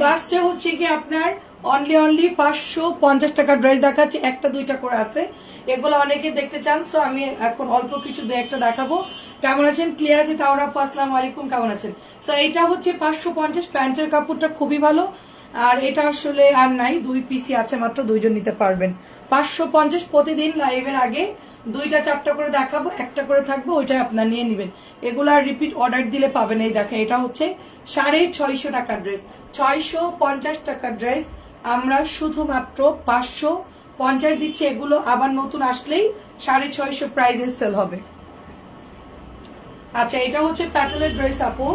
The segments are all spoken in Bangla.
ফার্স্টে হচ্ছে কি আপনার অনলি অনলি পাঁচশো পঞ্চাশ টাকা ড্রেস দেখাচ্ছে। একটা, দুইটা করে আছে। এগুলো অনেকে দেখতে চান সো আমি এখন অল্প কিছু দু একটা দেখাবো। কেমন আছেন? ক্লিয়ার আছে? তাওরা, আসসালামু আলাইকুম, কেমন আছেন? সো এটা হচ্ছে পাঁচশো পঞ্চাশ প্যান্টের কাপড়টা, খুবই ভালো। আর এটা আসলে আর নাই, দুই পিসি আছে, মাত্র দুইজন নিতে পারবেন। পাঁচশো পঞ্চাশ প্রতিদিন লাইভের আগে দুইটা, চারটা করে দেখাবো, একটা করে থাকবে, ওইটাই আপনার নিয়ে নেবেন। এগুলো আর রিপিট অর্ডার দিলে পাবেন, এই দেখেন, এটা হচ্ছে সাড়ে ছয়শো টাকার ড্রেস ছয়শো পঞ্চাশ টাকার ড্রেস। আমরা শুধুমাত্র পাঁচশো পঞ্চাশ দিচ্ছি। এগুলো আবার নতুন আসলেই সাড়ে ছয়শো প্রাইজে সেল হবে। আচ্ছা এটা হচ্ছে প্যাটেলের ড্রেস আপু।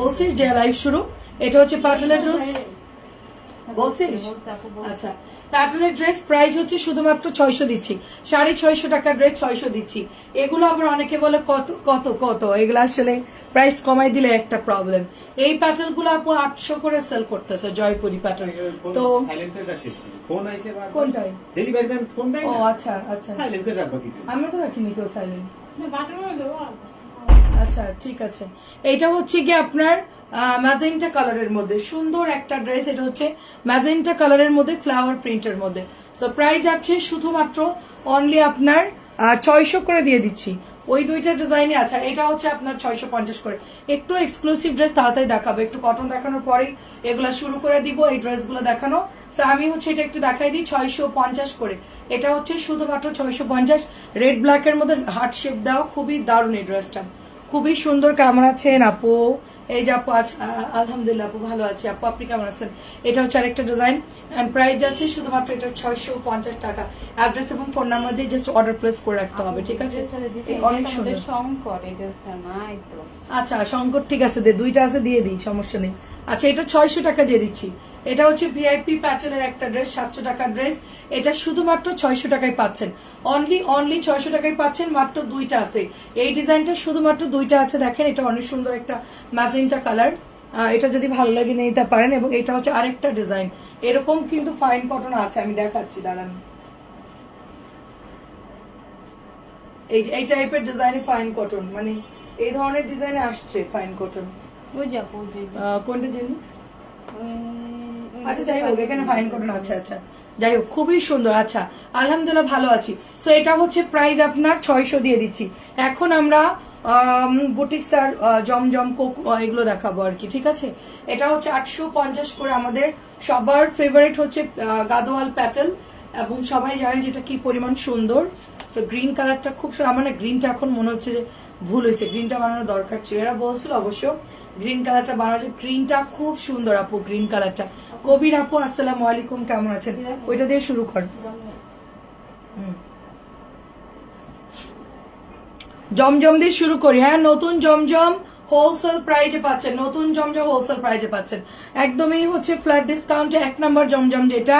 বলছিস যে লাইভ শুরু? এটা হচ্ছে প্যাটেলের ড্রেস? বলছিস? আচ্ছা প্যাটার্নের ড্রেস প্রাইস হচ্ছে শুধুমাত্র ছয়শো দিচ্ছি। সাড়ে ছয়শো টাকার ড্রেস ছয়শো দিচ্ছি। এগুলো আবার অনেকে বলে কত কত কত? এগুলো আসলে প্রাইস কমাই দিলে একটা প্রবলেম এই প্যাটার্নগুলো আপু আটশো করে সেল করতেছে জয়পুরি প্যাটার্ন তো সাইলেন্ট করে রাখছিস ফোন আইছে বা কোনটাই? ডেলিভারি ম্যান ফোন দেয় ও আচ্ছা আচ্ছা। সাইলেন্ট করে রাখবা কিছু। আমি তো রাখিনি কেউ সাইলেন্ট আচ্ছা ঠিক আছে। এটা হচ্ছে কি আপনার ম্যাজেন্টা কালারের মধ্যে। সুন্দর একটা ড্রেস, এটা হচ্ছে ম্যাজেন্টা কালারের মধ্যে ফ্লাওয়ার প্রিন্টের মধ্যে। সো প্রাইস যাচ্ছে শুধুমাত্র অনলি আপনার ছয়শো করে দিয়ে দিচ্ছি। ওই দুইটা ডিজাইনে আছে, আর এটা হচ্ছে আপনার ছয়শো পঞ্চাশ করে। একটু এক্সক্লুসিভ ড্রেস তাড়াতাড়ি দেখাবো। একটু কটন দেখানোর পরেই এগুলো শুরু করে দিব, এই ড্রেসগুলো দেখানো। সো আমি হচ্ছে এটা একটু দেখাই দিই, ছয়শো পঞ্চাশ করে। এটা হচ্ছে শুধুমাত্র ছয়শো পঞ্চাশ। রেড ব্ল্যাকের মধ্যে হার্ট শেপ দেওয়া খুবই দারুণ এই ড্রেসটা খুবই সুন্দর কেমন আছেন আপু। এই যে আপু আছ- আ- আলহামদুলিল্লাহ আপু ভালো আছি। আপু আপনি কেমন আছেন? এটা হচ্ছে আরেকটা ডিজাইন এন্ড প্রাইস যাচ্ছে শুধুমাত্র এটা ছয়শো পঞ্চাশ টাকা। অ্যাড্রেস এবং ফোন নাম্বার দিয়ে জাস্ট অর্ডার প্লেস করে রাখতে হবে ঠিক আছে? অনেক সুন্দর। শঙ্কর আচ্ছা সংকট ঠিক আছে দে দুইটা আছে দিয়ে দিই সমস্যা নেই। আচ্ছা এটা ছয়শো টাকা দিয়ে দিচ্ছি। এটা হচ্ছে ভিআইপি প্যাটেলের একটা ড্রেস সাতশো টাকার ড্রেস এটা শুধুমাত্র ছয়শো টাকায় পাচ্ছেন। অনলি অনলি ছয়শো টাকায় পাচ্ছেন মাত্র দুইটা আছে। এই ডিজাইনটা শুধুমাত্র দুইটা আছে দেখেন এটা অনেক সুন্দর একটা ম্যাজেন্টা কালার এটা যদি ভালো লাগে নিতে পারেন এবং এটা হচ্ছে আরেকটা ডিজাইন এরকম কিন্তু ফাইন কটন আছে আমি দেখাচ্ছি দাঁড়ান। এই এই টাইপের ডিজাইনে ফাইন কটন মানে এই ধরনের ডিজাইনে আসছে ফাইন কটন বুঝা বুঝে কোনটা জানি? আচ্ছা যাই হোক এখানে ফাইন কটন আছে। আচ্ছা। যাই হোক খুবই সুন্দর আচ্ছা। আলহামদুলিল্লাহ ভালো আছি। সো এটা হচ্ছে প্রাইস আপনার ছয়শো দিয়ে দিচ্ছি। এখন আমরা বুটিক্স আর জমজম কোক এগুলো দেখাবো আর কি ঠিক আছে? এটা হচ্ছে আটশো পঞ্চাশ করে আমাদের। সবার ফেভারিট হচ্ছে গাদোয়াল প্যাটেল এবং সবাই জানেন যেটা কি পরিমাণ সুন্দর। সো গ্রিন কালারটা খুব সুন্দর আমার না গ্রিনটা এখন মনে হচ্ছে যে ভুল হয়েছে। গ্রিনটা বানানোর দরকার ছিল। এরা বলছিল অবশ্য গ্রিন কালারটা বানানো গ্রিনটা খুব সুন্দর আপু গ্রিন কালারটা কবির আপু আসসালামু আলাইকুম কেমন আছেন? ওইটা দিয়ে শুরু কর। হুম। জমজম দিয়ে শুরু করি। হ্যাঁ নতুন জমজম হোলসেল প্রাইজে পাচ্ছেন, নতুন জমজম হোলসেল প্রাইজে পাচ্ছেন। একদমই হচ্ছে ফ্ল্যাট ডিসকাউন্টে এক নম্বর জমজম যেটা।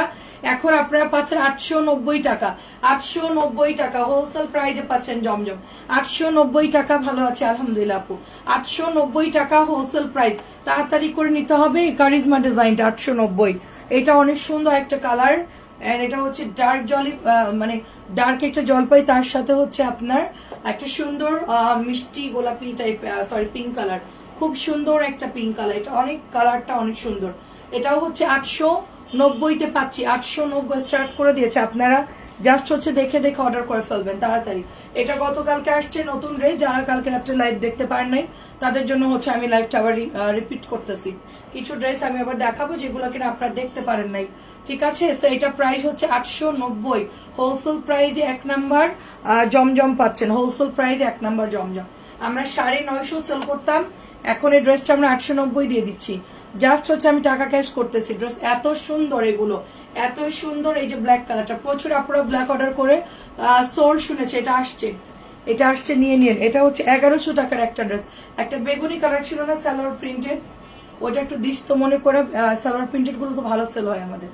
এখন আপনারা পাচ্ছেন আটশো নব্বই টাকা। আটশো নব্বই টাকা হোলসেল প্রাইজে পাচ্ছেন জমজম। আটশো নব্বই টাকা ভালো আছে, আলহামদুলিল্লাহ আপু। আটশো নব্বই টাকা হোলসেল প্রাইস তাড়াতাড়ি করে নিতে হবে কারিজমা ডিজাইনটা আটশো নব্বই। এটা অনেক সুন্দর একটা কালার এন্ড এটা হচ্ছে ডার্ক জলি মানে ডার্ক একটা জলপাই, তার সাথে হচ্ছে আপনার একটা সুন্দর মিষ্টি গোলাপি টাইপ সরি পিঙ্ক কালার খুব সুন্দর একটা পিঙ্ক কালার এটা অনেক কালারটা অনেক সুন্দর। এটাও হচ্ছে আটশো নব্বইতে পাচ্ছি। আটশো নব্বই স্টার্ট করে দিয়েছে। আপনারা জাস্ট হচ্ছে দেখে দেখে অর্ডার করে ফেলবেন, তাড়াতাড়ি। এটা গতকালকে আসছে নতুন রে, যারা কালকে রাত্রে লাইভ দেখতে পারেন নাই, তাদের জন্য হচ্ছে আমি লাইভটা আবার রিপিট করতেছি। কিছু ড্রেস আমি আবার দেখাবো যেগুলো কিনা আপনারা দেখতে পারেন নাই। ঠিক আছে? এটা প্রাইস হচ্ছে আটশো নব্বই। হোলসেল প্রাইজে এক নাম্বার জমজম পাচ্ছেন। হোলসেল প্রাইজে এক নাম্বার, জমজম। আমরা সাড়ে নয়শো সেল করতাম। এখন এই ড্রেসটা আমরা আটশো নব্বই দিয়ে দিচ্ছি। জাস্ট হচ্ছে আমি টাকা ক্যাশ করতেছি। ড্রেস এত সুন্দর এগুলো। এত সুন্দর এই যে ব্ল্যাক কালারটা প্রচুর আপনারা ব্ল্যাক অর্ডার করে সোল শুনেছে। এটা আসছে। এটা আসছে, নিয়ে নিন। এটা হচ্ছে এগারোশো টাকার একটা ড্রেস একটা বেগুনি কালার ছিল না সালোয়ার প্রিন্টেড ওটা একটু দিস তো মনে করে সালোয়ার প্রিন্টেডগুলো তো ভালো সেল হয় আমাদের।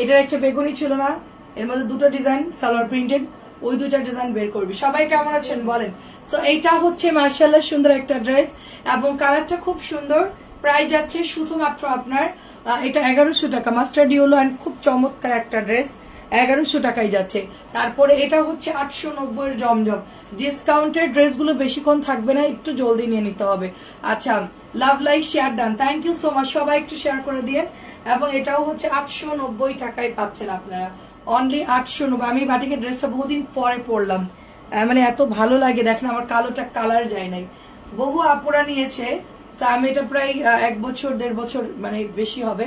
এটার একটা বেগুনি ছিল না, এর মধ্যে দুটো ডিজাইন সালোয়ার প্রিন্টেড, ওই দুইটা ডিজাইন বের করবি। সবাই কেমন আছেন বলেন? সো এইটা হচ্ছে মার্শাল্লাহ সুন্দর একটা ড্রেস এবং কালারটা খুব সুন্দর। প্রাইস যাচ্ছে শুধুমাত্র আপনার এটা এগারোশো টাকা। মাস্টার ডিওলো অ্যান্ড খুব চমৎকার একটা ড্রেস এগারোশো টাকায় যাচ্ছে। তারপরে এটা হচ্ছে আটশো নব্বই জমজম। ডিসকাউন্টের ড্রেসগুলো বেশিক্ষণ থাকবে না, একটু জলদি নিয়ে নিতে হবে। আচ্ছা love like share done thank you so much সবাই একটু শেয়ার করে দিয়ে এবং এটাও হচ্ছে আটশো নব্বই টাকায় পাচ্ছেন আপনারা। অনলি আটশো নব্বই। আমি বাটিকে ড্রেসটা বহুদিন পরে পরলাম। মানে এত ভালো লাগে। দেখেন, আমার কালোটা কালার যায় নাই। বহু আপুরা নিয়েছে। আমি এটা প্রায় এক বছর, দেড় বছর মানে বেশি হবে।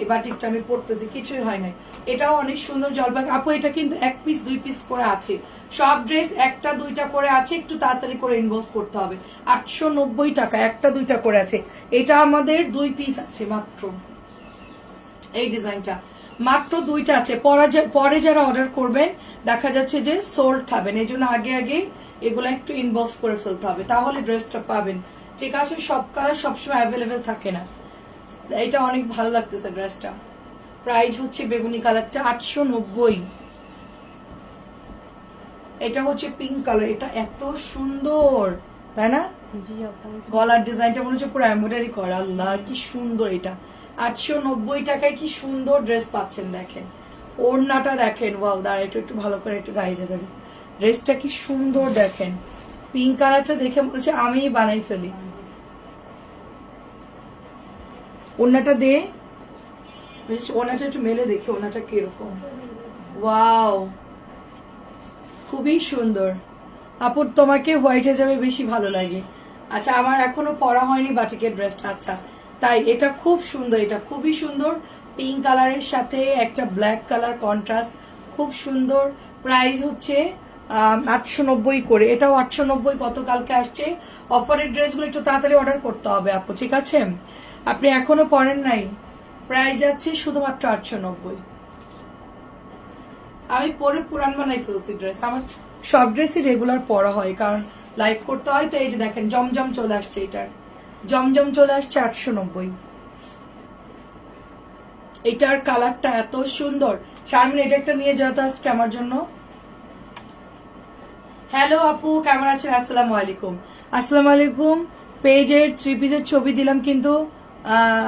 এই বাটিকটা আমি পড়তেছি কিছুই হয় নাই। এটাও অনেক সুন্দর জলপাই। আপু, এটা কিন্তু এক পিস দুই পিস করে আছে। সব ড্রেস একটা, দুইটা করে আছে, একটু তাড়াতাড়ি করে ইনভেস্ট করতে হবে। আটশো নব্বই টাকা, একটা, দুইটা করে আছে। এটা আমাদের দুই পিস আছে মাত্র। এই ডিজাইনটা। মাত্র দুইটা আছে। পরে পরে যারা অর্ডার করবেন, দেখা যাচ্ছে যে সোল্ড খাবেন। এই জন্য আগে আগে এগুলো একটু ইনবক্স করে ফেলতে হবে। তাহলে ড্রেসটা পাবেন। ঠিক আছে? সব কালার সবসময় অ্যাভেলেবেল থাকে না। এটা অনেক ভালো লাগতেছে ড্রেসটা প্রাইস হচ্ছে বেগুনি কালারটা আটশো নব্বই। এটা হচ্ছে পিঙ্ক কালার এটা এত সুন্দর তাই না? গলার ডিজাইনটা মনে হচ্ছে পুরো এমব্রয়ডারি করা। আল্লাহ কি সুন্দর এটা। আটশো নব্বই টাকায় কি সুন্দর ড্রেস পাচ্ছেন দেখেন। ওড়নাটা দেখেন ওয়াও দাঁড়া একটু একটু ভালো করে একটু গাইতে দেবে ড্রেসটা কি সুন্দর দেখেন। পিঙ্ক কালারটা দেখে মনে হচ্ছে আমিই বানাই ফেলি। ওড়নাটা দে। বেশ ওড়নাটা একটু মেলে দেখি ওড়নাটা কীরকম। ওয়াও। খুবই সুন্দর। আপুর তোমাকে হোয়াইটে যাবে বেশি ভালো লাগে। আচ্ছা আমার এখনও পরা হয়নি বাটিকের ড্রেসটা আচ্ছা। তাই, এটা খুব সুন্দর, এটা খুবই সুন্দর। পিঙ্ক কালারের সাথে একটা ব্ল্যাক কালার কন্ট্রাস্ট খুব সুন্দর। প্রাইস হচ্ছে আটশো নব্বই করে। এটাও আটশো নব্বই গতকালকে আসছে। অফারের ড্রেসগুলো একটু তাড়াতাড়ি অর্ডার করতে হবে, আপু, ঠিক আছে? আপনি এখনও পরেন নাই। প্রায় যাচ্ছে শুধুমাত্র আটশো নব্বই। আমি পরে পুরান বানাই ফেলছি ড্রেস আমার সব ড্রেসই রেগুলার পরা হয়, কারণ লাইভ করতে হয় তো এই যে দেখেন, জমজম চলে আসছে এটার জমজম চলে আসছে আটশো নব্বই। এটার কালারটা এত সুন্দর। শারমিন, এটা একটা নিয়ে যাও তো আজকে আমার জন্য। হ্যালো আপু, কেমন আছেন? আসসালামু আলাইকুম। আসসালামু আলাইকুম। পেজের থ্রি পিসের ছবি দিলাম কিন্তু।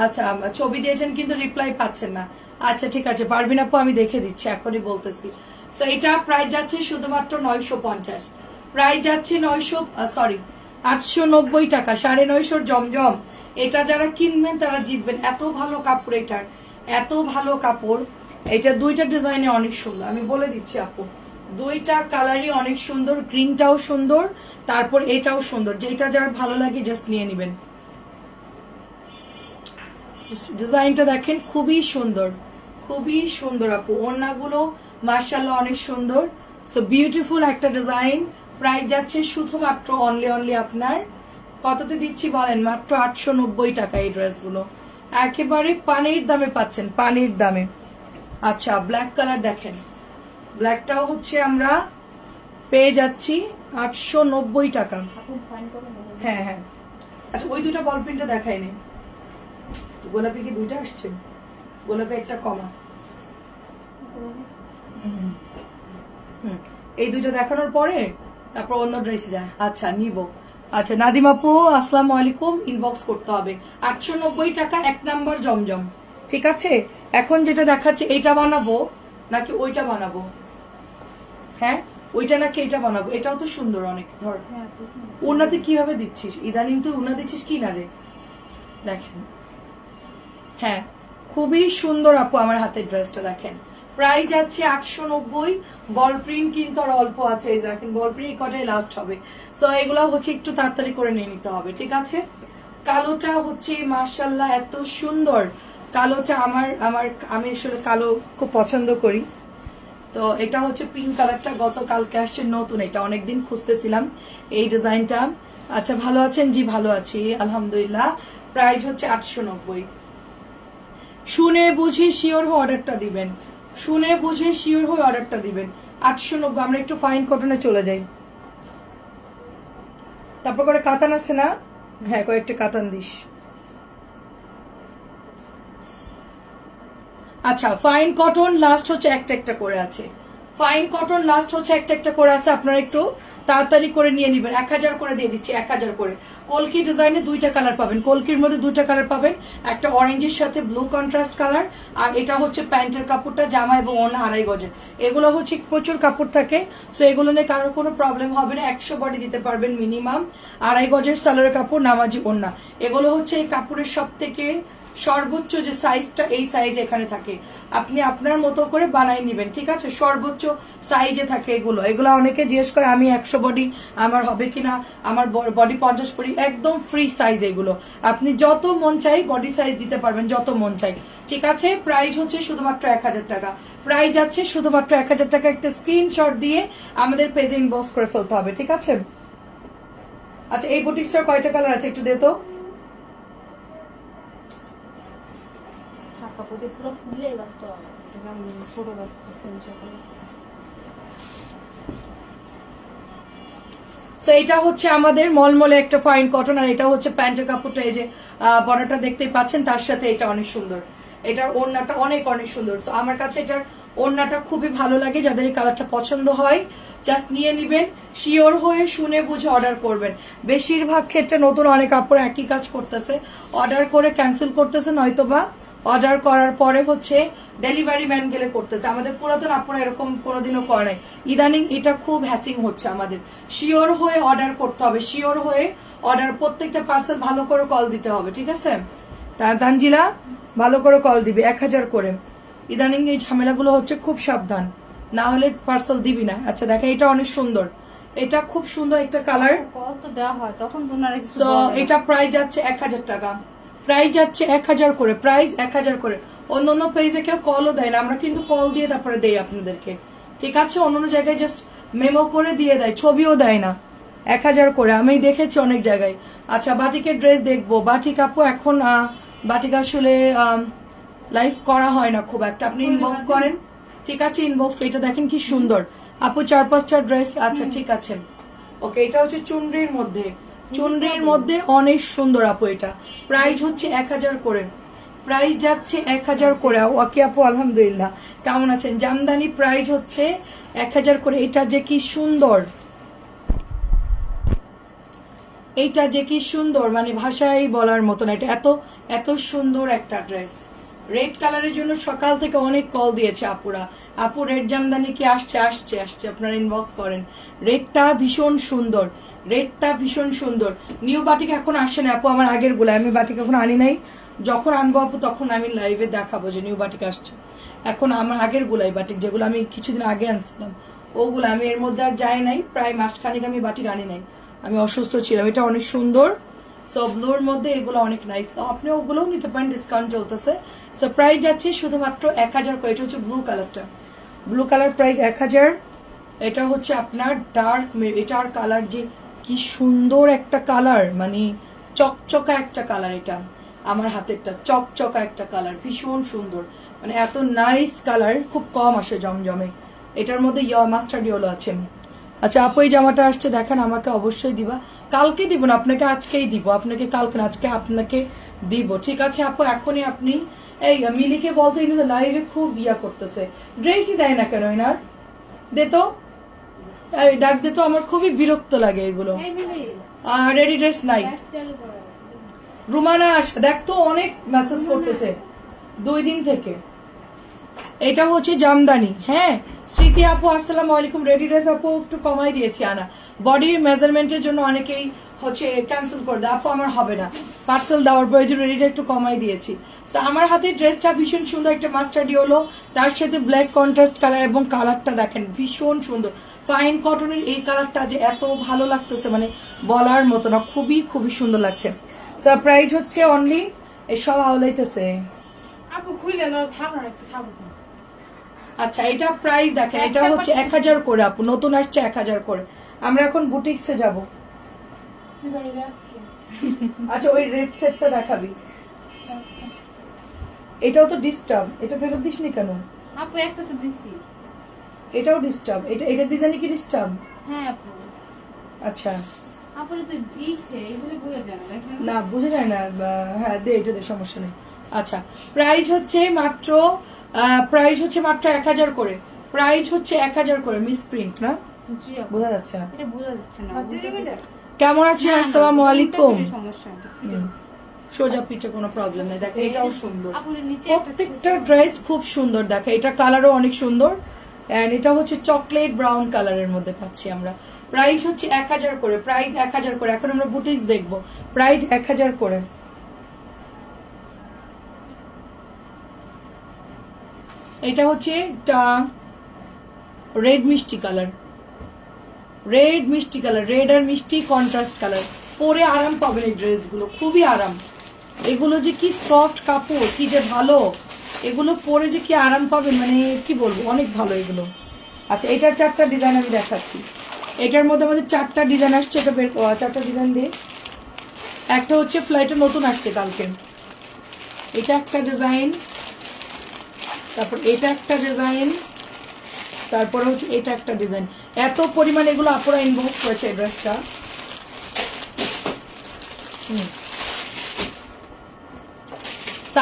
আচ্ছা ছবি দিয়েছেন কিন্তু রিপ্লাই পাচ্ছেন না। আচ্ছা ঠিক আছে, পারবিন আপু, আমি দেখে দিচ্ছি, এখনই বলতেছি। সো এটা প্রাইস যাচ্ছে শুধুমাত্র নয়শো পঞ্চাশ। প্রাইস যাচ্ছে নয়শো সরি আটশো নব্বই টাকা, সাড়ে নয়শোর জমজম। এটা যারা কিনবেন, তারা জিতবেন। এত ভালো কাপড় এটার, এত ভালো কাপড়। এটা দুইটা ডিজাইনে অনেক সুন্দর। আমি বলে দিচ্ছি আপু, দুইটা কালারই অনেক সুন্দর গ্রিনটাও সুন্দর, তারপর এটাও সুন্দর। যেটা যার ভালো লাগে জাস্ট নিয়ে নেবেন। ডিজাইনটা দেখেন খুবই সুন্দর খুবই সুন্দর আপু। ওড়নাগুলো মার্শাল্লাহ অনেক সুন্দর। সো বিউটিফুল একটা ডিজাইন প্রাইস যাচ্ছে শুধুমাত্র অনলি অনলি আপনার কততে দিচ্ছি বলেন? মাত্র আটশো নব্বই টাকা এই ড্রেসগুলো একেবারে পানির দামে পাচ্ছেন পানির দামে। আচ্ছা ব্ল্যাক কালার দেখেন। ব্ল্যাকটাও হচ্ছে আমরা পেয়ে যাচ্ছি আটশো নব্বই টাকা। হ্যাঁ হ্যাঁ। আচ্ছা ওই দুটো বল প্রিন্টটা দেখায়নি গোলাপি কি দুইটা আসছে? গোলাপি একটা কমা। এই দুইটা দেখানোর পরে তারপর অন্য ড্রেসে যায়। আচ্ছা নিব। আচ্ছা নাদিম আপু আসসালামু আলাইকুম ইনবক্স করতে হবে। আটশো নব্বই টাকা এক নাম্বার জমজম। ঠিক আছে? এখন যেটা দেখাচ্ছে এইটা বানাবো নাকি ওইটা বানাবো? হ্যাঁ? ওইটা নাকি এটা বানাবো? এটাও তো সুন্দর অনেক। ধর হ্যাঁ আপু কীভাবে দিচ্ছিস? ইদানিং তুই উন্না দিচ্ছিস কি না রে? দেখেন। হ্যাঁ খুবই সুন্দর আপু আমার হাতের ড্রেসটা দেখেন। প্রাইস যাচ্ছে আটশো নব্বই। বল প্রিন্ট কিন্তু আর অল্প আছে দেখেন, বল প্রিন্ট কটাই লাস্ট হবে। সো এগুলো হচ্ছে একটু তাড়াতাড়ি করে নিয়ে নিতে হবে, ঠিক আছে? কালোটা হচ্ছে মার্শাল্লাহ এত সুন্দর। কালোটা আমার আমার, আমি আসলে কালো খুব পছন্দ করি। তো এটা হচ্ছে পিঙ্ক কালারটা গতকালকে আসছে নতুন, এটা অনেকদিন খুঁজতেছিলাম এই ডিজাইনটা। আচ্ছা ভালো আছেন? জি, ভালো আছি, আলহামদুলিল্লাহ। প্রাইস হচ্ছে আটশো নব্বই। শুনে বুঝে শিওর হয়ে অর্ডারটা দিবেন। শুনে বুঝে শিওর হয়ে অর্ডারটা দিবেন। আটশো নব্বই, আমরা একটু ফাইন কটনে চলে যাই। তারপর করে কাতান আছে না? হ্যাঁ কয়েকটা কাতান দিস। আচ্ছা ফাইন কটন লাস্ট হচ্ছে একটা একটা করে আছে। ফাইন কটন লাস্ট হচ্ছে একটা একটা করে আছে, আপনারা একটু তাড়াতাড়ি করে নিয়ে নিবেন। এক হাজার করে দিয়ে দিচ্ছি, এক হাজার করে। কলকি ডিজাইনে দুইটা কালার পাবেন। কলকির মধ্যে দুইটা কালার পাবেন। একটা অরেঞ্জের সাথে ব্লু কন্ট্রাস্ট কালার আর এটা হচ্ছে প্যান্টের কাপড়টা জামা এবং অন্য আড়াই গজের এগুলো হচ্ছে প্রচুর কাপড় থাকে সো এগুলো নিয়ে কারোর কোনো প্রবলেম হবে না। একশো বডি দিতে পারবেন মিনিমাম আড়াই গজের সালোয়ারের কাপড়, নামাজি ওন্না এগুলো হচ্ছে এই কাপড়ের সব থেকে সর্বোচ্চ যে সাইজটা এই সাইজ এখানে থাকে। আপনি আপনার মতো করে বানাই নেবেন, ঠিক আছে? সর্বোচ্চ সাইজে থাকে এগুলো। এগুলো অনেকে জিজ্ঞেস করে, আমি একশো বডি আমার হবে কিনা আমার বডি পঞ্চাশ বডি একদম ফ্রি সাইজ এগুলো। আপনি যত মন চাই বডি সাইজ দিতে পারবেন, যত মন চাই। ঠিক আছে? প্রাইস হচ্ছে শুধুমাত্র এক হাজার টাকা। প্রাইস যাচ্ছে শুধুমাত্র এক হাজার টাকা। একটা স্ক্রিনশট দিয়ে আমাদের পেজে ইনবক্স করে ফেলতে হবে, ঠিক আছে? আচ্ছা এই বুটিক্সটার কয়টা কালার আছে একটু দে তো? ঢাকা পড়ে পুরো ফুলে ব্যস্ত ছোট ব্যস্ত সো এটা হচ্ছে আমাদের মলমলে একটা ফাইন কটন আর এটা হচ্ছে প্যান্টের কাপড়টা, এই যে বর্ডারটা দেখতেই পাচ্ছেন, তার সাথে এটা অনেক সুন্দর। এটার ওড়নাটা অনেক অনেক সুন্দর। সো আমার কাছে এটার ওড়নাটা খুবই ভালো লাগে, যাদের এই কালারটা পছন্দ হয় জাস্ট নিয়ে নিবেন, শিওর হয়ে শুনে বুঝে অর্ডার করবেন। বেশিরভাগ ক্ষেত্রে নতুন অনেক কাপড় একই কাজ করতেছে। অর্ডার করে ক্যান্সেল করতেছে, নয়তোবা অর্ডার করার পরে হচ্ছে ডেলিভারি ম্যান গেলে করতেছে। আমাদের পুরাতন আপুরা এরকম কোনোদিনও করে নাই। ইদানিং এটা খুব হ্যাসিং হচ্ছে আমাদের। শিওর হয়ে অর্ডার করতে হবে। শিওর হয়ে অর্ডার প্রত্যেকটা পার্সেল ভালো করে কল দিতে হবে ঠিক আছে? তানজিলা ভালো করে কল দিবে এক হাজার করে। ইদানিং এই ঝামেলাগুলো হচ্ছে খুব সাবধান। না হলে পার্সেল দিবি না। আচ্ছা দেখেন এটা অনেক সুন্দর। এটা খুব সুন্দর একটা কালার কল তো দেওয়া হয় তখন। এটা প্রাইস যাচ্ছে এক হাজার টাকা। প্রাইস যাচ্ছে এক হাজার করে প্রাইস এক হাজার করে। অন্য অন্য পেজে কেউ কলও দেয় না আমরা কিন্তু কল দিয়ে তারপরে দেই আপনাদেরকে। ঠিক আছে? অন্য অন্য জায়গায় জাস্ট মেমো করে দিয়ে দেয় ছবিও দেয় না। এক হাজার করে আমি দেখেছি অনেক জায়গায়। আচ্ছা বাটিকের ড্রেস দেখব। বাটিক আপু এখন বাটিক আসলে লাইভ করা হয় না খুব একটা। আপনি ইনবক্স করেন। ঠিক আছে ইনবক্স এটা দেখেন কি সুন্দর। আপু চার পাঁচটা ড্রেস আচ্ছা ঠিক আছে। ওকে এটা হচ্ছে চুনরির মধ্যে। চুনরির মধ্যে অনেক সুন্দর আপু এটা। প্রাইস হচ্ছে এক হাজার করে। প্রাইস যাচ্ছে এক হাজার করে। ওকে আপু, আলহামদুলিল্লাহ। কেমন আছেন? জামদানি প্রাইস হচ্ছে এক হাজার করে। এটা যে কি সুন্দর। এইটা যে কি সুন্দর। মানে ভাষায় বলার মতন এটা। এত এত সুন্দর একটা ড্রেস রেড কালারের জন্য সকাল থেকে অনেক কল দিয়েছে আপুরা। আপু রেড জামদানি কি আসছে? আসছে আসছে। আপনারা ইনবক্স করেন। রেডটা ভীষণ সুন্দর। রেডটা ভীষণ সুন্দর। নিউ বাটিক এখন আসে না। আপু, আমার আগেরগুলা আমি বাটিক এখন আনি নাই। যখন আনব আপু, তখন আমি লাইভে দেখাবো যে নিউ বাটিক আসছে। এখন আমার আগের গুলাই বাটিক যেগুলো আমি কিছুদিন আগে আনছিলাম। ওগুলো আমি এর মধ্যে আর যাই নাই। প্রায় মাসখানিক আমি বাটিক আনি নাই। আমি অসুস্থ ছিলাম। এটা অনেক সুন্দর। সো ব্লুর মধ্যে এগুলো অনেক নাইস আপনি ওগুলোও নিতে পারেন ডিসকাউন্ট চলতেছে। সো প্রাইস যাচ্ছে শুধুমাত্র এক হাজার করে। এটা হচ্ছে ব্লু কালারটা ব্লু কালার প্রাইস এক হাজার। এটা হচ্ছে আপনার ডার্ক এটার কালার যে কি সুন্দর একটা কালার মানে চকচকা একটা কালার এটা আমার হাতেরটা। চকচকা একটা কালার ভীষণ সুন্দর। মানে এত নাইস কালার খুব কম আসে জমজমে। এটার মধ্যে মাস্টার্ড ইয়েলো আছে। আচ্ছা আপু এই জামাটা আসছে দেখেন আমাকে অবশ্যই দিবা। কালকে দিব না আপনাকে আজকেই দিব আপনাকে কালকে আজকে আপনাকে দিব। ঠিক আছে আপু এখনই আপনি এই মিলিকে বলতে কিন্তু লাইভে খুব ইয়া করতেছে। ড্রেসই দেয় না কেন এনার? দে তো। এই ডাক দে তো আমার খুবই বিরক্ত লাগে এগুলো। রেডি ড্রেস নাই। রুমানা আস দেখ তো অনেক মেসেজ করতেছে। দুই দিন থেকে। এটা হচ্ছে জামদানি হ্যাঁ? স্মৃতি আপু, আসসালাম আলাইকুম। রেডি ড্রেস আপু, একটু কমাই দিয়েছি, আনা। বডির মেজারমেন্টের জন্য অনেকেই হচ্ছে ক্যান্সেল করে দেয়। আপু, আমার হবে না। পার্সেল দেওয়ার পরে যে রেডিটা একটু কমাই দিয়েছি। তো আমার হাতে ড্রেসটা ভীষণ সুন্দর একটা মাস্টার্ডি হলো। তার সাথে ব্ল্যাক কন্ট্রাস্ট কালার এবং কালারটা দেখেন, ভীষণ সুন্দর। ফাইন কটনের এই কালারটা যে এত ভালো লাগতেছে মানে বলার মতো না, খুবই খুবই সুন্দর লাগছে। সারপ্রাইজ হচ্ছে অনলি এসব আওলাইতেছে। আপু না আচ্ছা এটা প্রাইস দেখেন এটা হচ্ছে এক হাজার করে আপু নতুন আসছে এক হাজার করে। আমরা এখন বুটিক্সে যাব। আচ্ছা ওই রেড সেটটা দেখাবি। আচ্ছা। এটাও তো ডিস্টার্ব এটা ফেরত দিসনি কেন? আপু একটা তো দিছি। এটাও ডিস্টার্ব এটা এটা ডিজাইনে কি ডিস্টার্ব হ্যাঁ আপু। আচ্ছা। আপুরে তো দিছে এগুলো বুঝে যায় না না বুঝে যায় না হ্যাঁ দে এটা দে সমস্যা নেই। আচ্ছা প্রাইস হচ্ছে মাত্র প্রাইস হচ্ছে মাত্র এক হাজার করে। প্রাইস হচ্ছে এক হাজার করে মিস প্রিন্ট না? বোঝা যাচ্ছে না। এটা বোঝা যাচ্ছে না আর দিদি মিলে কেমন আছেন? আসসালামু আলাইকুম। সোজা পিঠে কোনো প্রবলেম নেই। দেখো এটাও সুন্দর। নিচে প্রত্যেকটা ড্রেস খুব সুন্দর দেখো। এটা কালারও অনেক সুন্দর। এন্ড এটা হচ্ছে চকলেট ব্রাউন কালারের মধ্যে পাচ্ছি আমরা। প্রাইস হচ্ছে এক হাজার করে প্রাইস এক হাজার করে। এখন আমরা বুটিক্স দেখব। প্রাইস এক হাজার করে। এটা হচ্ছে রেড মিষ্টি কালার রেড মিষ্টি কালার রেড আর মিষ্টি কন্ট্রাস্ট কালার পরে আরাম পাবেন এই ড্রেসগুলো খুবই আরাম। এগুলো যে কি সফট কাপড়, কি যে ভালো, এগুলো পরে যে কি আরাম পাবেন মানে কি বলব, অনেক ভালো এগুলো। আচ্ছা এটার চারটা ডিজাইন আমি দেখাচ্ছি। এটার মধ্যে আমাদের চারটা ডিজাইন আসছে, এটা বের চারটা ডিজাইন দিয়ে একটা হচ্ছে ফ্লাইটে নতুন আসছে কালকে। এটা একটা ডিজাইন তারপর এটা একটা ডিজাইন তারপরে হচ্ছে এটা একটা ডিজাইন এত পরিমাণ এগুলো আপুরা ইনবক্স করেছে এই ড্রেসটা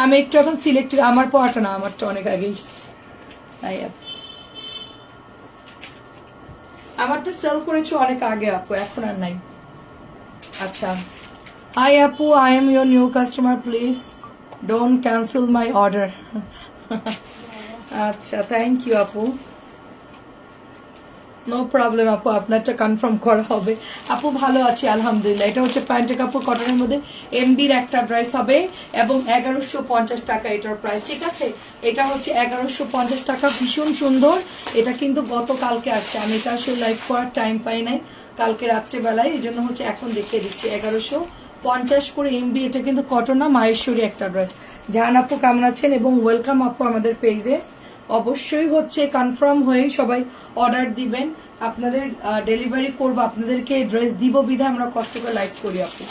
আমি একটু এখন সিলেক্ট আমার পড়াটা না, আমারটা অনেক আগেই। আমারটা সেল করেছ অনেক আগে, আপু, এখন আর নাই। আচ্ছা। হাই আপু I am your new customer please don't cancel my order আচ্ছা থ্যাংক ইউ আপু। নো প্রবলেম আপু, আপনারটা কনফার্ম করা হবে। আপু ভালো আছি, আলহামদুলিল্লাহ। এটা হচ্ছে প্যান্টের কাপড় কটনের মধ্যে এমবির একটা ড্রেস হবে এবং এগারোশো পঞ্চাশ টাকা এটার প্রাইস ঠিক আছে? এটা হচ্ছে এগারোশো পঞ্চাশ টাকা, ভীষণ সুন্দর। এটা কিন্তু গতকালকে আসছে। আমি এটা আসলে লাইভ করার টাইম পাই নাই। কালকে রাত্রেবেলায়, এই জন্য হচ্ছে এখন দেখিয়ে দিচ্ছি। এগারোশো পঞ্চাশ করে এমবি এটা কিন্তু কটনা মাহেশ্বরী একটা ড্রেস জাহান আপু কেমন আছেন এবং ওয়েলকাম আপু আমাদের পেজে অবশ্যই হচ্ছে কনফার্ম হয়ে সবাই অর্ডার দিবেন। আপনাদের ডেলিভারি করব, আপনাদেরকে ড্রেস দিব বিধে আমরা কষ্ট করে লাইক করি আপু।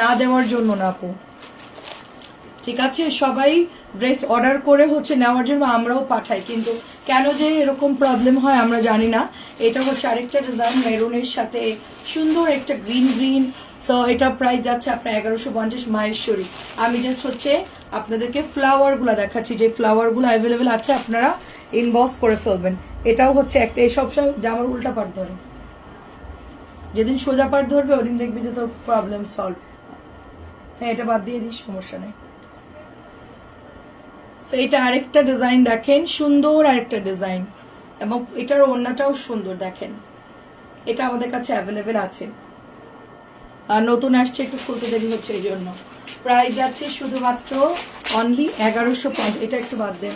না দেওয়ার জন্য না আপু। ঠিক আছে? সবাই ড্রেস অর্ডার করে হচ্ছে নেওয়ার জন্য আমরাও পাঠাই। কিন্তু কেন যে এরকম প্রবলেম হয় আমরা জানি না। এটা হচ্ছে আরেকটা ডিজাইন মেরুনের সাথে সুন্দর একটা গ্রিন গ্রিন সো এটা প্রাইস যাচ্ছে আপনার এগারোশো পঞ্চাশ মাহেশ্বরী। আমি জাস্ট হচ্ছে আপনাদেরকে ফ্লাওয়ারগুলো দেখাচ্ছি। যে ফ্লাওয়ারগুলো অ্যাভেলেবেল আছে, আপনারা ইনবক্স করে ফেলবেন। এটাও হচ্ছে একটা, এই সব জামার উল্টা পাট ধরে। যেদিন সোজা পাট ধরবে, ওদিন দেখবি যে তোর প্রবলেম সলভ হ্যাঁ এটা বাদ দিয়ে দিস, সমস্যা নেই। এটা আরেকটা ডিজাইন দেখেন, সুন্দর আরেকটা ডিজাইন এবং এটার ওড়নাটাও সুন্দর, দেখেন। এটা আমাদের কাছে অ্যাভেলেবেল আছে। নতুন আসছে একটু খুলতে দেরি হচ্ছে এই জন্য। প্রাইস যাচ্ছে শুধুমাত্র অনলি এগারোশো পঞ্চাশ। এটা একটু বাদ দেন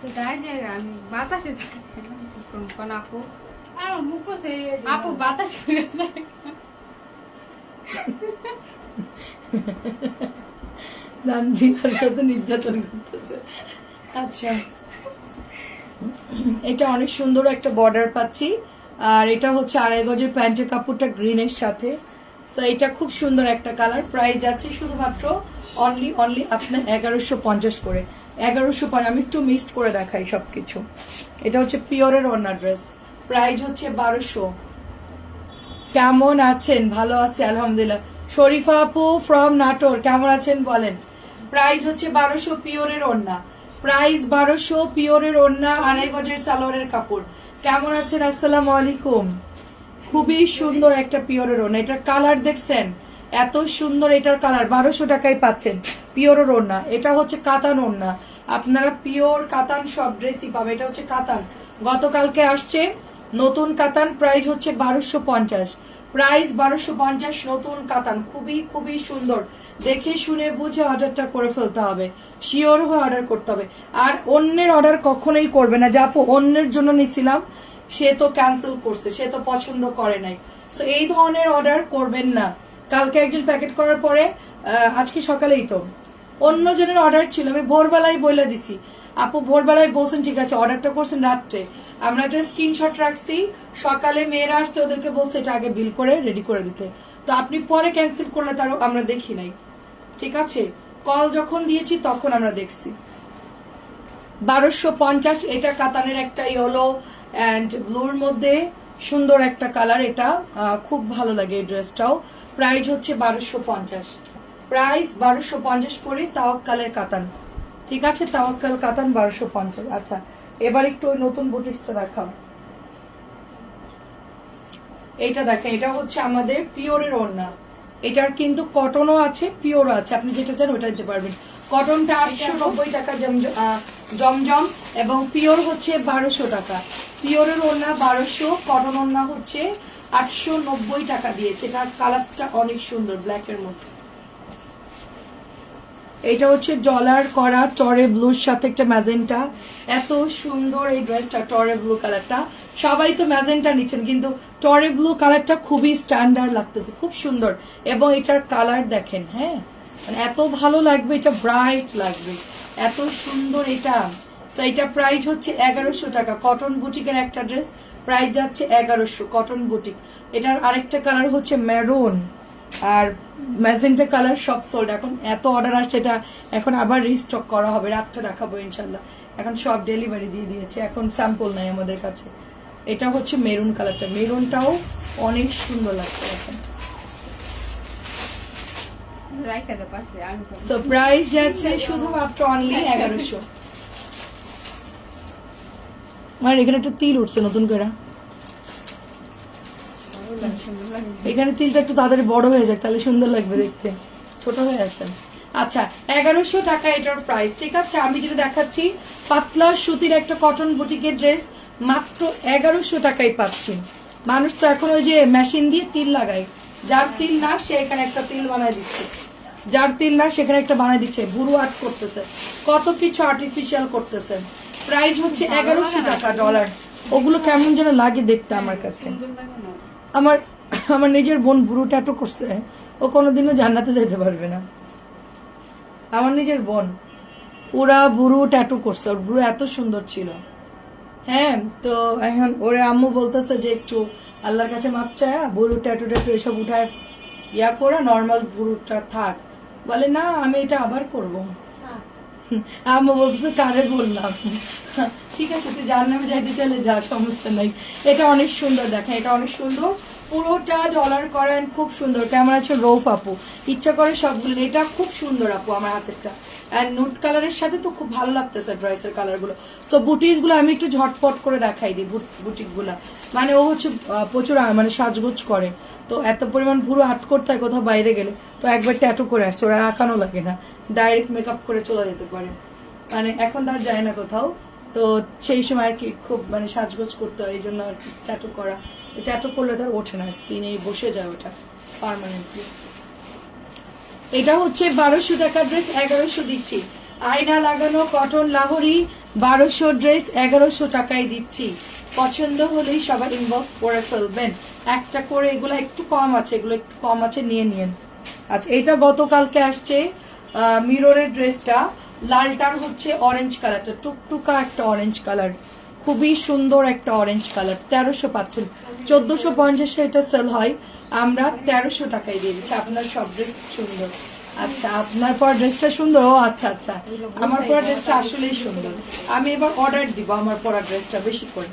তো তাই যে আমি বাতাসে যাই। কোন কোন আপু? আমার মুখ সেই আপু বাতাসে যাই। দানজিবার সাথে নির্যাতন করতেছে। আচ্ছা। এটা অনেক সুন্দর একটা বর্ডার পাচ্ছি। আর এটা হচ্ছে আড়াই গজের প্যান্টের কাপড়টা গ্রিনের সাথে। সো এটা খুব সুন্দর একটা কালার। প্রাইস যাচ্ছে শুধুমাত্র অনলি অনলি আপনার এগারোশো পঞ্চাশ করে। এগারোশো আমি একটু মিক্সড করে দেখাই সবকিছু। এটা হচ্ছে পিওরের অন্য ড্রেস প্রাইস হচ্ছে বারোশো। কেমন আছেন? ভালো আছি, আলহামদুলিল্লাহ। শরীফা আপু ফ্রম নাটোর, কেমন আছেন বলেন? প্রাইস হচ্ছে বারোশো পিওরের ওড়না। প্রাইস বারোশো পিওরের ওড়না, আড়াই গজের সালোয়ারের কাপড়। কেমন আছেন? আসসালামু আলাইকুম। খুবই সুন্দর একটা পিওরের ওড়না এটার কালার দেখছেন? এত সুন্দর এটার কালার। বারোশো টাকায় পাচ্ছেন। পিওরের ওড়না এটা হচ্ছে কাতান ওড়না। আপনারা পিওর কাতান সব ড্রেসই পাবে এটা হচ্ছে কাতান। গতকালকে আসছে নতুন কাতান। প্রাইস হচ্ছে বারোশো পঞ্চাশ। প্রাইস বারোশো পঞ্চাশ নতুন কাতান। খুবই খুবই সুন্দর। দেখে শুনে বুঝে অর্ডারটা করে ফেলতে হবে। শিওর হয়ে অর্ডার করতে হবে। আর অন্যের অর্ডার কখনোই করবে না। যা অন্যের জন্য নিছিলাম, সে তো ক্যান্সেল করছে, সে তো পছন্দ করে নাই। সো এই ধরনের অর্ডার করবেন না। কালকে একজন প্যাকেট করার পরে আজকে সকালেই তো। অন্য জনের অর্ডার ছিল, আমি ভোরবেলায় বলে দিছি। আপু, ভোরবেলায় বলছেন, ঠিক আছে অর্ডারটা করছেন রাত্রে। আমরা একটা স্ক্রিনশট রাখছি। সকালে মেয়েরা আসতে ওদেরকে বলছে, এটা আগে বিল করে রেডি করে দিতে। তো আপনি পরে ক্যান্সেল করলে তার আমরা দেখি নাই। ঠিক আছে? কল যখন দিয়েছি তখন আমরা দেখছি। বারোশো পঞ্চাশ, এটা কাতানের একটা ইয়েলো অ্যান্ড ব্লুর মধ্যে সুন্দর একটা কালার এটা খুব ভালো লাগে এই ড্রেসটাও প্রাইস হচ্ছে বারোশো পঞ্চাশ। প্রাইস বারোশো পঞ্চাশ করে তাওয়াক্কালের কাতান। ঠিক আছে? তাওয়াক্কাল কাতান বারোশো পঞ্চাশ। আচ্ছা এবার একটু ওই নতুন বুটিক্সটা দেখাও। এটা দেখেন এটা হচ্ছে আমাদের পিওরের ওড়না। এটার কিন্তু কটনও আছে পিওরও আছে। আপনি যেটা চান ওটা দিতে পারবেন। কটনটা আটশো নব্বই টাকা জমজম এবং পিওর হচ্ছে বারোশো টাকা। পিওরের ওড়না বারোশো কটন ওড়না হচ্ছে আটশো নব্বই টাকা দিয়েছে। এটার কালারটা অনেক সুন্দর ব্ল্যাকের মধ্যে। এটা হচ্ছে ডলার করা টরে ব্লুর সাথে একটা ম্যাজেন্টা এত সুন্দর এই ড্রেসটা টরে ব্লু কালারটা সবাই তো ম্যাজেন্টা নিচ্ছেন, কিন্তু টরে ব্লু কালারটা খুবই স্ট্যান্ডার্ড লাগতেছে, খুব সুন্দর। এবং এটার কালার দেখেন হ্যাঁ? মানে এত ভালো লাগবে, এটা ব্রাইট লাগবে। এত সুন্দর এটা। এটা প্রাইস হচ্ছে এগারোশো টাকা। কটন বুটিকের একটা ড্রেস প্রাইস যাচ্ছে এগারোশো কটন বুটিক এটার আরেকটা কালার হচ্ছে মেরুন আর ম্যাজেন্টা কালার সব সোল্ড এখন এত অর্ডার আসছে এটা এখন আবার রিস্টক করা হবে। রাতটা দেখাবো ইনশাল্লাহ এখন সব ডেলিভারি দিয়ে দিয়েছে। এখন স্যাম্পল নাই আমাদের কাছে। এটা হচ্ছে মেরুন কালারটা মেরুনটাও অনেক সুন্দর লাগছে এখন। সো প্রাইস যাচ্ছে শুধুমাত্র অনলি এগারোশো। মানে এখানে একটা তিল উঠছে নতুন করে ভালো লাগে, সুন্দর লাগে। এখানে তিলটা একটু তাড়াতাড়ি বড় হয়ে যাক তাহলে সুন্দর লাগবে দেখতে। ছোট হয়ে আছেন আচ্ছা এগারোশো টাকা এটার প্রাইস ঠিক আছে? আমি যেটা দেখাচ্ছি পাতলা সুতির একটা কটন বুটিকের ড্রেস মাত্র এগারোশো টাকায় পাচ্ছি। মানুষ তো এখন ওই যে মেশিন দিয়ে তিল লাগায়। যার তিল না সে এখানে একটা তিল বানায় দিচ্ছে। যার তিল না সেখানে একটা বানায় দিচ্ছে। বুড়ো আর্ট করতেছে। কত কিছু আর্টিফিশিয়াল করতেছে। প্রাইস হচ্ছে এগারোশো টাকা ডলার ওগুলো কেমন যেন লাগে দেখতে আমার কাছে? আমার আমার নিজের বোন বুড়ো ট্যাটু করছে, ও কোনোদিনও জান্নাতে যেতে পারবে না। আমার নিজের বোন, ওরা বুড়ো ট্যাটু করছে, ওর বুড়ো এত সুন্দর ছিল। হ্যাঁ তো এখন ওরে আম্মু বলতেছে যে একটু আল্লাহর কাছে মাপ চায় বুড়ো ট্যাটু ট্যাটু এসব উঠায়, ইয়া করে নর্মাল বুড়োটা থাক। বলে, না, আমি এটা আবার করব। আম্মু বলতেছে, কারে বললাম? ঠিক আছে, তুই যার নামে যাইতে চাইলে যা, সমস্যা নাই। এটা অনেক সুন্দর দেখেন, এটা অনেক সুন্দর। পুরোটা ডলার করেন, খুব সুন্দর। কেমন আছে? রৌফ আপু। ইচ্ছা করে সবগুলো। এটা খুব সুন্দর আপু, আমার হাতেরটা। আর নুট কালারের সাথে তো খুব ভালো লাগতেছে ড্রেসের কালারগুলো সো বুটিসগুলো আমি একটু ঝটপট করে দেখাই দিই বুটিকগুলা। মানে ও হচ্ছে প্রচুর মানে সাজগোজ করে। তো এত পরিমাণ পুরো হাট করতে হয় কোথাও বাইরে গেলে, তো একবার ট্যাটু করে আসছে। ওরা আঁকানো লাগে না। ডাইরেক্ট মেকআপ করে চলে যেতে পারে। মানে এখন তার যায় না কোথাও। তো সেই সময় আর কি খুব মানে সাজগোজ করতে হয়, এই জন্য আর কি ট্যাটু করা। ট্যাটু করলে তার ওঠে না স্কিনে বসে যায় ওটা পার্মানেন্টলি এটা হচ্ছে বারোশো টাকা ড্রেস এগারোশো দিচ্ছি। আয়না লাগানো কটন লাহরি, বারোশো ড্রেস এগারোশো টাকায় দিচ্ছি। পছন্দ হলেই সবাই ইনবক্স করে ফেলবেন। একটা করে এগুলো একটু কম আছে, এগুলো একটু কম আছে, নিয়ে নিন। আচ্ছা এটা গতকালকে আসছে মিররের ড্রেসটা লালটার হচ্ছে অরেঞ্জ কালারটা টুকটুকা একটা অরেঞ্জ কালার খুবই সুন্দর একটা অরেঞ্জ কালার তেরোশো পাচ্ছেন। চোদ্দশো পঞ্চাশে এটা সেল হয়। আমরা তেরোশো টাকায় দিয়ে দিচ্ছি। আপনার সব ড্রেস সুন্দর। আচ্ছা আপনার পর ড্রেসটা সুন্দর? ও আচ্ছা আচ্ছা। আমার পরা ড্রেসটা আসলেই সুন্দর। আমি এবার অর্ডার দিব আমার পরা ড্রেসটা বেশি করে।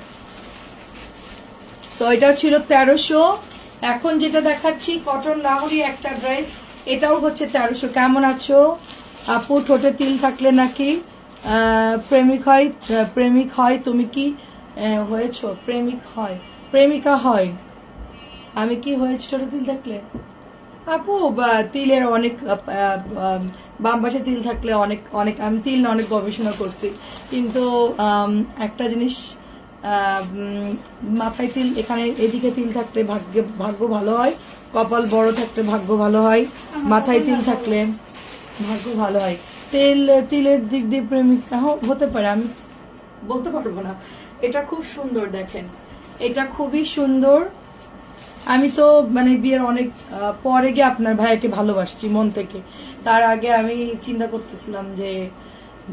সো এটা ছিল তেরোশো। এখন যেটা দেখাচ্ছি, কটন লাহরি একটা ড্রেস এটাও হচ্ছে তেরোশো। কেমন আছো? আপু ঠোঁটে তিল থাকলে নাকি? প্রেমিক হয় প্রেমিক হয় তুমি কি হয়েছো? প্রেমিক হয় প্রেমিকা হয়। আমি কি হয়েছি ঠোঁটে তিল থাকলে? আপু তিলের অনেক বাম পাশে তিল থাকলে অনেক অনেক আমি তিল অনেক গবেষণা করছি। কিন্তু একটা জিনিস মাথায় তিল এখানে এদিকে তিল থাকলে ভাগ্য ভাগ্য ভালো হয় কপাল বড় থাকলে ভাগ্য ভালো হয় মাথায় তিল থাকলে ভাগ্য ভালো হয়। তেল, তিলের দিক দিয়ে প্রেমিক হতে পারে, আমি বলতে পারব না। এটা খুব সুন্দর দেখেন। এটা খুবই সুন্দর। আমি তো মানে বিয়ের অনেক পরে গিয়ে আপনার ভাইয়াকে ভালোবাসছি মন থেকে। তার আগে আমি চিন্তা করতেছিলাম যে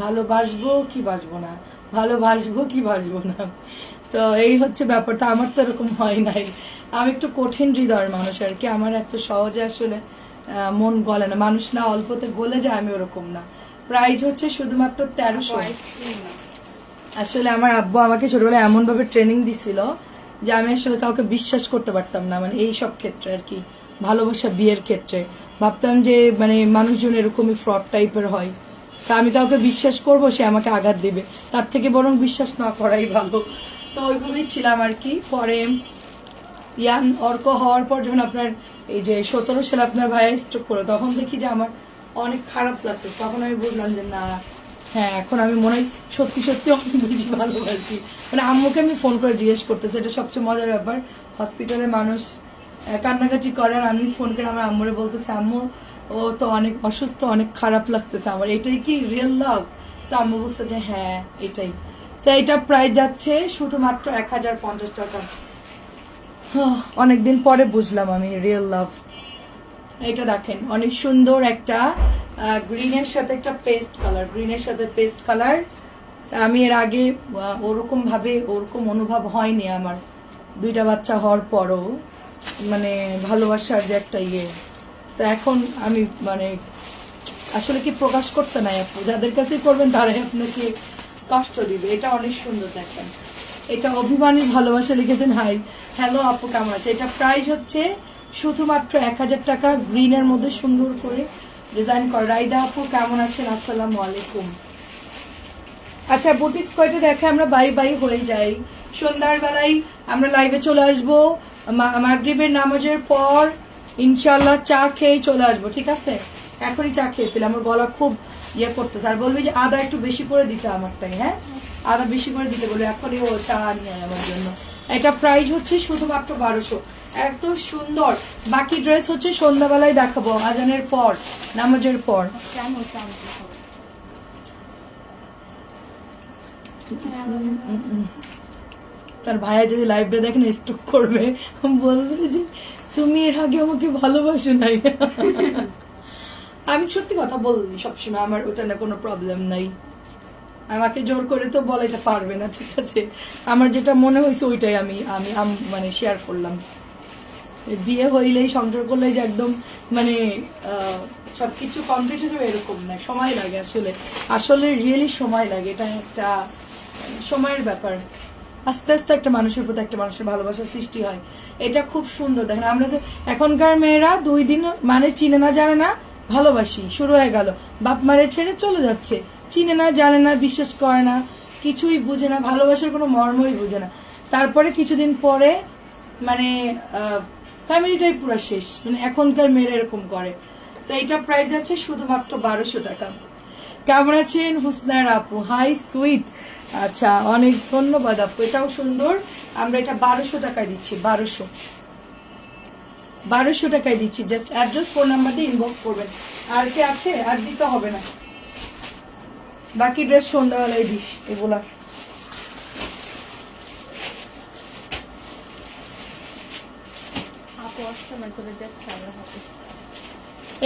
ভালোবাসবো কি বাসবো না? ভালোবাসবো কি বাসবো না? তো এই হচ্ছে ব্যাপারটা। আমার তো এরকম হয় নাই। আমি একটু কঠিন হৃদয়ের মানুষ আর কি। আমার এত সহজে আসলে মন গলে না। মানুষ না অল্পতে গলে যায় আমি ওরকম না। প্রাইস হচ্ছে শুধুমাত্র তেরোশো। আসলে আমার আব্বু আমাকে ছোটবেলায় এমন ভাবে ট্রেনিং দিছিল যে আমি আসলে কাউকে বিশ্বাস করতে পারতাম না। মানে এই সব ক্ষেত্রে আর কি। ভালোবাসা বিয়ের ক্ষেত্রে। ভাবতাম যে মানে মানুষজন এরকমই ফ্রড টাইপের হয়। তা আমি কাউকে বিশ্বাস করব সে আমাকে আঘাত দেবে। তার থেকে বরং বিশ্বাস না করাই ভালো। তো ওইভাবেই ছিলাম আর কি। পরে ইয়ান অর্ক হওয়ার পর যখন আপনার এই যে সতেরো সালে আপনার ভাইয়া স্ট্রোক করল, তখন দেখি যে আমার অনেক খারাপ লাগতো। তখন আমি বুঝলাম যে না হ্যাঁ এখন আমি মনে হয় সত্যি সত্যি অনেক বেশি ভালোবাসি। মানে আম্মুকে আমি ফোন করে জিজ্ঞেস করতেছি, এটা সবচেয়ে মজার ব্যাপার। হসপিটালে মানুষ কান্নাকাটি করে আর আমি ফোন করে আমার আম্মুরে বলতেছি, আম্মু, ও তো অনেক অসুস্থ, অনেক খারাপ লাগতেছে আমার। এটাই কি রিয়েল লাভ তো আম্মু বুঝতে যে হ্যাঁ এটাই। তো এটা প্রায় যাচ্ছে শুধুমাত্র এক হাজার পঞ্চাশ টাকা। অনেকদিন পরে বুঝলাম আমি রিয়েল লাভ এটা দেখেন অনেক সুন্দর একটা গ্রিনের সাথে একটা পেস্ট কালার গ্রিনের সাথে পেস্ট কালার আমি এর আগে আহ, ওরকম ভাবে ওরকম অনুভব হয়নি আমার। দুইটা বাচ্চা হওয়ার পরও মানে ভালোবাসার যে একটা ইয়ে। তো এখন আমি মানে আসলে কি প্রকাশ করতে নাই আপু? যাদের কাছে করবেন তারাই আপনাকে কষ্ট দিবে। এটা অনেক সুন্দর দেখেন। এটা অভিমানী ভালোবাসা লিখেছেন হাই। হ্যালো আপু, কেমন আছে? এটা প্রাইস হচ্ছে শুধুমাত্র এক হাজার টাকা গ্রিনের মধ্যে সুন্দর করে ডিজাইন করা। রাইদা আপু, কেমন আছেন? আসসালামু আলাইকুম। আচ্ছা বুটিক্স কয়টা দেখে আমরা বাই বাই হয়ে যাই। সন্ধ্যার বেলায় আমরা লাইভে চলে আসব। মাগরিবের নামাজের পর ইনশাল্লাহ চা খেয়ে চলে আসব, ঠিক আছে? এখনই চা খেয়ে ফেলে, আমার গলা খুব ইয়ে করতেছে। আর বলবি যে আদা একটু বেশি করে দিতে আমারটাই হ্যাঁ? আদা বেশি করে দিতে বলবে এখনই ও চা নিয়ে আমার জন্য। এটা প্রাইস হচ্ছে শুধুমাত্র বারোশো। এত সুন্দর। বাকি ড্রেস হচ্ছে সন্ধ্যাবেলায় দেখাবো, আজানের পর, নামাজের পর? তার ভাইয়া যদি লাইভটা দেখেন স্টক করবে। বলবে যে, তুমি এর আগে আমাকে ভালোবাসো নাই। আমি সত্যি কথা বলি সবসময়, আমার ওটা না কোনো প্রবলেম নাই। আমাকে জোর করে তো বলাইতে পারবে না, ঠিক আছে? আমার যেটা মনে হয়েছে ওইটাই আমি আমি মানে শেয়ার করলাম। বিয়ে হইলেই সংসার করলেই যে একদম মানে সব কিছু কমপ্লিট হয়ে যাবে এরকম না সময় লাগে আসলে। আসলে রিয়েলি সময় লাগে, এটা একটা সময়ের ব্যাপার। আস্তে আস্তে একটা মানুষের প্রতি একটা মানুষের ভালোবাসার সৃষ্টি হয়। এটা খুব সুন্দর। দেখেন, আমরা যে এখনকার মেয়েরা দুই দিন মানে চিনে না, জানে না, ভালোবাসি, শুরু হয়ে গেল। বাপ মারে ছেড়ে চলে যাচ্ছে। চিনে না, জানে না, বিশ্বাস করে না, কিছুই বুঝে না, ভালোবাসার কোনো মর্মই বুঝে না। তারপরে কিছুদিন পরে মানে ফ্যামিলিটাই পুরো শেষ মানে এখনকার মেয়েরা এরকম করে। তো এইটা প্রাইস যাচ্ছে শুধুমাত্র বারোশো টাকা। কেমন আছেন? হুসনার আপু। হাই সুইট আচ্ছা অনেক ধন্যবাদ আপু। এটাও সুন্দর। আমরা এটা বারোশো টাকায় দিচ্ছি, বারোশো। বারোশো টাকায় দিচ্ছি। জাস্ট অ্যাড্রেস ফোন নাম্বার দিয়ে ইনবক্স করবেন। আর কি আছে? আর দিতে হবে না। বাকি ড্রেস সন্ধ্যাবেলায় দিস এগুলা।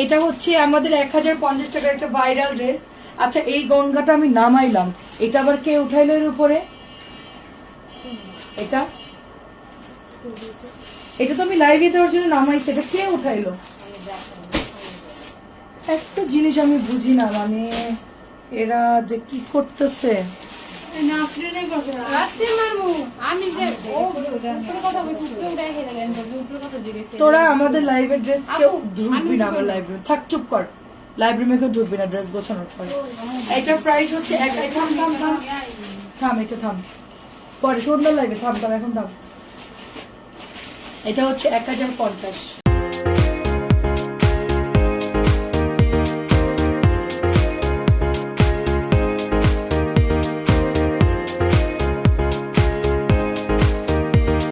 এটা হচ্ছে আমাদের এক হাজার পঞ্চাশ টাকার একটা ভাইরাল ড্রেস আচ্ছা এই গঙ্গাটা আমি নামাইলাম। এটা আবার কে উঠাইলো এর উপরে? এটা? এটা তো আমি লাইভে দেওয়ার জন্য নামাইছি। এটা কে উঠাইলো? একটা জিনিস আমি বুঝি না মানে এরা যে কি করতেছে। তোরা আমাদের লাইভের ড্রেস কেউ ঢুকবি না আমার লাইব্রেরি থাক চুপ কর। লাইব্রেরি কেউ ঢুকবি না ড্রেস গোছানোর পরে। এটার প্রাইস হচ্ছে এক এক- থাম থাম থাম। থাম এটা থাম। পরে সুন্দর লাগবে থাম থাম এখন থাম। এটা হচ্ছে এক হাজার পঞ্চাশ।